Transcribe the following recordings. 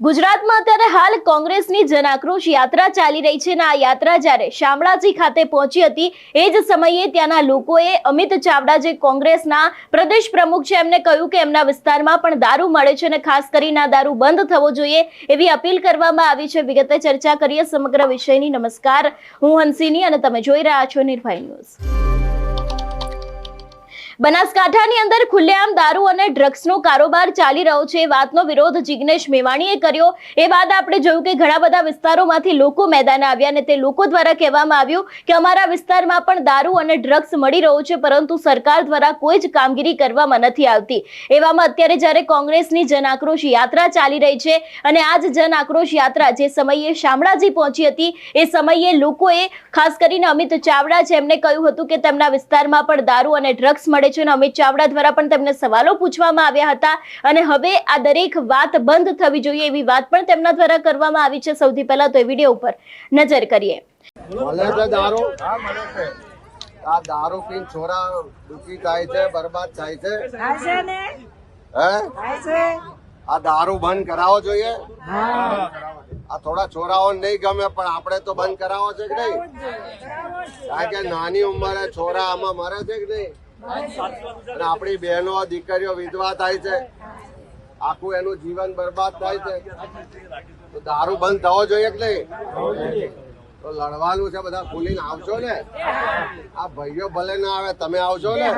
ગુજરાતમાં અત્યારે હાલ કોંગ્રેસની જનાક્રોશ યાત્રા ચાલી રહી છે અને આ યાત્રા જ્યારે શામળાજી ખાતે પહોંચી હતી, એ જ સમયે ત્યાંના લોકોએ અમિત ચાવડા, જે કોંગ્રેસના પ્રદેશ પ્રમુખ છે, એમને કહ્યું કે એમના વિસ્તારમાં પણ દારૂ મળે છે અને ખાસ કરીને આ દારૂ બંધ થવો જોઈએ એવી અપીલ કરવામાં આવી છે. વિગતે ચર્ચા કરીએ સમગ્ર વિષયની. નમસ્કાર, હું હંસિની અને તમે જોઈ રહ્યા છો નિર્ભય ન્યૂઝ. બનાસકાંઠાની અંદર ખુલ્લેઆમ દારૂ અને ડ્રગ્સનો કારોબાર ચાલી રહ્યો છે. વાતનો વિરોધ જિગ્નેશ મેવાણીએ કર્યો. એ બાદ આપણે જોયું કે ઘણા બધા વિસ્તારોમાંથી લોકો મેદાને આવ્યા અને તે લોકો દ્વારા કહેવામાં આવ્યું કે અમારા વિસ્તારમાં પણ દારૂ અને ડ્રગ્સ મળી રહ્યો છે, પરંતુ સરકાર દ્વારા કોઈ જ કામગીરી કરવામાં નથી આવતી. એવામાં અત્યારે જ્યારે કોંગ્રેસની જન આક્રોશ યાત્રા ચાલી રહી છે અને આ જ જન આક્રોશ યાત્રા જે સમયે શામળાજી પહોંચી હતી, એ સમયે લોકોએ, ખાસ કરીને અમિત ચાવડા એમને કહ્યું હતું કે તેમના વિસ્તારમાં પણ દારૂ અને ડ્રગ્સ મળે છે અને અમિત ચાવડા દ્વારા પણ તેમને સવાલો પૂછવામાં આવ્યા હતા. અને હવે આ દરેક વાત બંધ થવી જોઈએ એવી વાત પણ તેમના દ્વારા કરવામાં આવી છે. સૌથી પહેલા તો એ વીડિયો ઉપર નજર કરીએ. આ દારૂ પીને છોરા દુખી થાય છે બરબાદ થાય છે. થાય છે ને? હે? આ દારૂ બંધ કરાવવો જોઈએ? આ થોડા છોરાઓ નહીં ગમે પણ આપણે તો બંધ કરાવો છે કે નહીં? કારણ કે નાની ઉંમરે છોરા આમાં મરે છે કે નહીં? અને આપણી બહેનો, દીકરીઓ વિધવા થાય છે. આખું એનું જીવન બરબાદ થાય છે. તો દારૂ બંધ થવો જોઈએ કે નહીં? તો લડવાનું છે બધા. ખુલીને આવશો ને. આ ભાઈઓ ભલે ના આવે, તમે આવશે ને.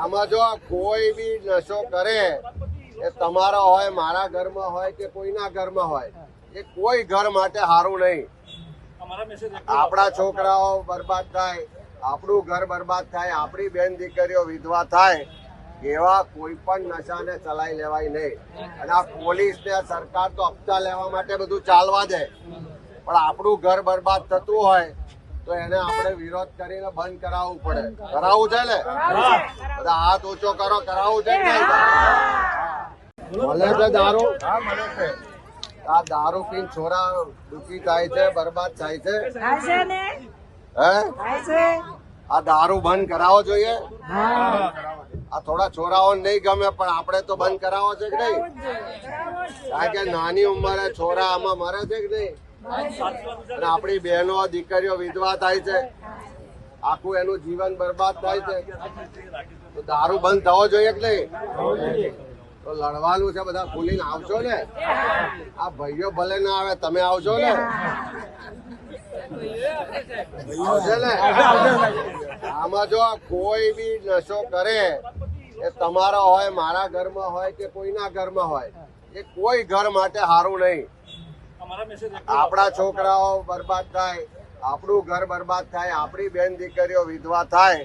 આમાં જો કોઈ બી નશો કરે, એ તમારો હોય, મારા ઘરમાં હોય કે કોઈના ઘરમાં હોય, એ કોઈ ઘર માટે સારું નહીં. આપણા છોકરાઓ બરબાદ થાય આપણું ઘર બરબાદ થાય આપણી બેન દીકરીઓ વિધવા થાય એવા કોઈ પણ નશાને ચલાવી લેવાય નહીં. અને આ પોલીસ ને સરકાર તો હપ્તા લેવા માટે બધું ચાલવા દે. પણ આપણું ઘર બરબાદ થતું હોય તો એને આપણે વિરોધ કરીને બંધ કરાવવું પડે. કરાવવું છે ને? બધા હાથ ઊંચો કરો કરાવવું છે? મળે છે દારૂ? આ દારૂ પીને છોરા દુખી થાય છે બરબાદ થાય છે. હે? આ દારૂ બંધ કરાવવો જોઈએ. આ થોડા છોરાઓ નહીં ગમે પણ આપણે તો બંધ કરાવવો છે કે નહીં? કારણ કે નાની ઉંમરે છોરા આમાં મરે છે કે નહીં? અને આપણી બહેનો દીકરીઓ વિધવા થાય છે. આખું એનું જીવન બરબાદ થાય છે. તો દારૂ બંધ થવો જોઈએ કે નહીં? તો લડવાનું છે બધા, ખુલીને આવશો ને. આ ભાઈઓ ભલે ના આવે, તમે આવશો ને. આવશે ને. આમાં જો કોઈ બી નશો કરે, એ તમારો હોય, મારા ઘરમાં હોય કે કોઈના ઘરમાં હોય, એ કોઈ ઘર માટે સારું નહીં. આપણા છોકરાઓ બરબાદ થાય, આપણું ઘર બરબાદ થાય, આપણી બેન દીકરીઓ વિધવા થાય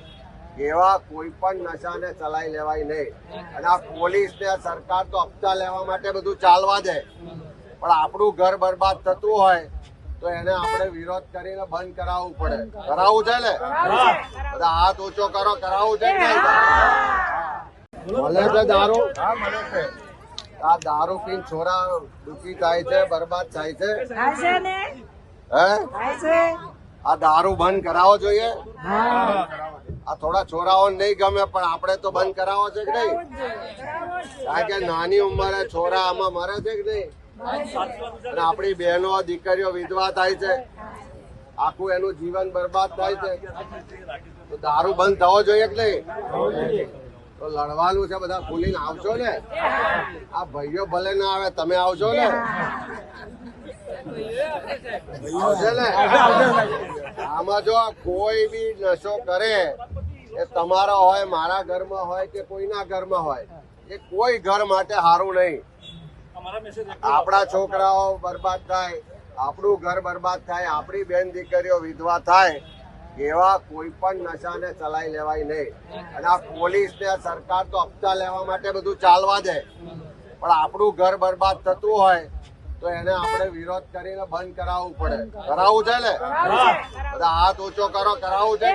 એવા કોઈ પણ નશાને ચલાવી લેવાય નહીં. અને આ પોલીસ ને સરકાર તો હપ્તા લેવા માટે બધું ચાલવા દે. પણ આપણું ઘર બરબાદ થતું હોય તો એને આપણે વિરોધ કરીને બંધ કરાવવું પડે. કરાવવું છે ને? બધા હાથ ઓછો કરો કરાવવું છે? મળે છે દારૂ? આ દારૂ પીને છોરા દુખી થાય છે બરબાદ થાય છે. થાય છે ને? હે? થાય છે. આ દારૂ બંધ કરાવવો જોઈએ. આ થોડા છોરાઓ નહીં ગમે પણ આપણે તો બંધ કરાવવો છે કે નહીં? કારણ કે નાની ઉંમરે છોરા આમાં મરે છે કે નહીં? અને આપણી બહેનો દીકરીઓ વિધવા થાય છે. આખું એનું જીવન બરબાદ થાય છે. તો દારૂ બંધ થવો જોઈએ કે નહીં? તો લડવાનું છે બધા ખુલીને આવશો ને. આ ભાઈઓ ભલે ના આવે તમે આવશો ને. આમાં જો કોઈ બી નશો કરે, એ તમારો હોય, મારા ઘરમાં હોય કે કોઈના ઘરમાં હોય, એ કોઈ ઘર માટે સારું નહીં. આપણા છોકરાઓ બરબાદ થાય, આપણું ઘર બરબાદ થાય, આપણી બેન દીકરીઓ વિધવા થાય, એવા કોઈ પણ નશાને ચલાવી લેવાય નહીં. અને આ પોલીસ ને સરકાર તો હપ્તા લેવા માટે બધું ચાલવા દે. પણ આપણું ઘર બરબાદ થતું હોય તો એને આપણે વિરોધ કરીને બંધ કરાવવું પડે. કરાવવું છે ને? બધા હાથ ઊંચો કરો કરાવવું છે?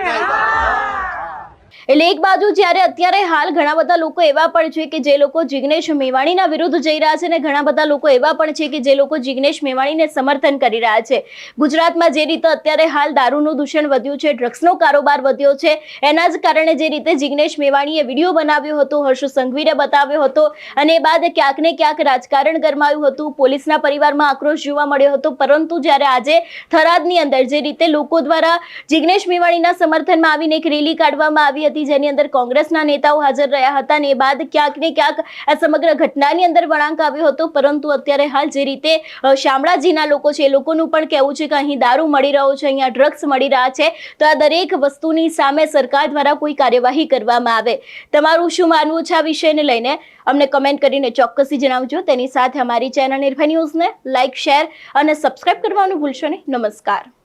એટલે એક બાજુ જ્યારે અત્યારે હાલ ઘણા બધા લોકો એવા પણ છે કે જે લોકો જિગ્નેશ મેવાણીના વિરુદ્ધ જઈ રહ્યા છે અને ઘણા બધા લોકો એવા પણ છે કે જે લોકો જિગ્નેશ મેવાણીને સમર્થન કરી રહ્યા છે. ગુજરાતમાં જે રીતે અત્યારે હાલ દારૂનું દૂષણ વધ્યું છે, ડ્રગ્સનો કારોબાર વધ્યો છે, એના જ કારણે જે રીતે જિગ્નેશ મેવાણીએ વીડિયો બનાવ્યો હતો, હર્ષ સંઘવીરે બતાવ્યો હતો અને એ બાદ ક્યાંક ને ક્યાંક રાજકારણ ગરમાયું હતું, પોલીસના પરિવારમાં આક્રોશ જોવા મળ્યો હતો, પરંતુ જ્યારે આજે થરાદની અંદર જે રીતે લોકો દ્વારા જિગ્નેશ મેવાણીના સમર્થનમાં આવીને એક રેલી કાઢવામાં આવી હતી, જેની અંદર કોંગ્રેસના નેતાઓ હાજર રહ્યા હતા અને એ બાદ ક્યાંક ને ક્યાંક આ સમગ્ર ઘટનાની અંદર વળાંક આવ્યો હતો. પરંતુ અત્યારે હાલ જે રીતે શામળાજીના લોકો છે, એ લોકોનું પણ કહેવું છે કે અહીં દારૂ મળી રહ્યો છે, અહીંયા ડ્રગ્સ મળી રહ્યા છે. તો આ દરેક વસ્તુની સામે સરકાર દ્વારા કોઈ કાર્યવાહી કરવામાં આવે. તમારું શું માનવું છે આ વિષયને લઈને? અમને કમેન્ટ કરીને ચોક્કસથી જણાવજો. તેની સાથે અમારી ચેનલ નિર્ભય ન્યૂઝને લાઇક શેર અને સબસ્ક્રાઇબ કરવાનું ભૂલશો નહીં. નમસ્કાર.